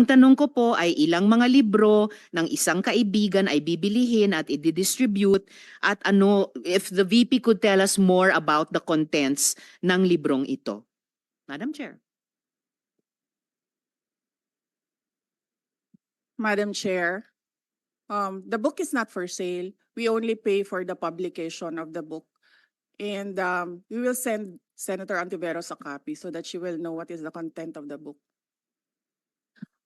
Ang tanong ko po ay ilang mga libro ng isang kaibigan ay bibilihin at i-distribute at ano, if the VP could tell us more about the contents ng librong ito. Madam Chair. Madam Chair, um, the book is not for sale. We only pay for the publication of the book. And um, we will send Senator Antiveros a copy so that she will know what is the content of the book.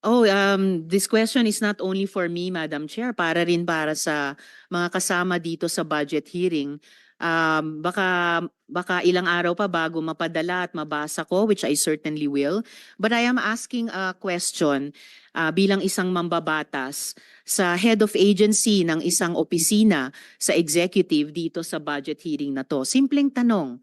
Oh, um, this question is not only for me, Madam Chair, para rin para sa mga kasama dito sa budget hearing. Um, baka, baka ilang araw pa bago mapadala at mabasa ko, which I certainly will. But I am asking a question uh, bilang isang mambabatas sa head of agency ng isang opisina sa executive dito sa budget hearing na to. Simpleng tanong.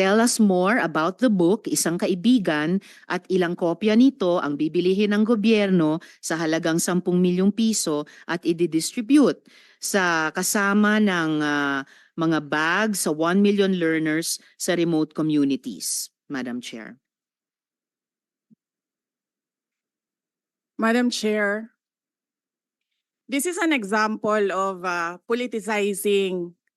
Tell us more about the book, isang kaibigan, at ilang kopya nito ang bibilihin ng gobyerno sa halagang 10 milyong piso at i-distribute sa kasama ng ah, mga bag sa 1 million learners sa remote communities. Madam Chair. Madam Chair, this is an example of uh, politicizing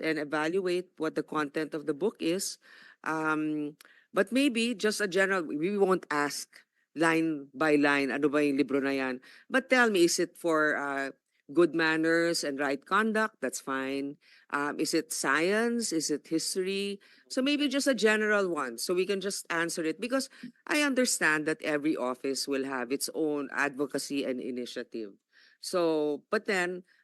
and evaluate what the content of the book is. Um, but maybe just a general, we won't ask line by line, ano ba yung libro na yan. But tell me, is it for uh, good manners and right conduct? That's fine. Um, is it science? Is it history? So maybe just a general one, so we can just answer it. Because I understand that every office will have its own advocacy and initiative. So, but then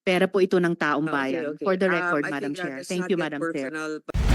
Pera po ito ng taong Okay, bayan. okay. For the Um, record, I Madam think that Chair. Thank not you, Madam Chair. personal, but-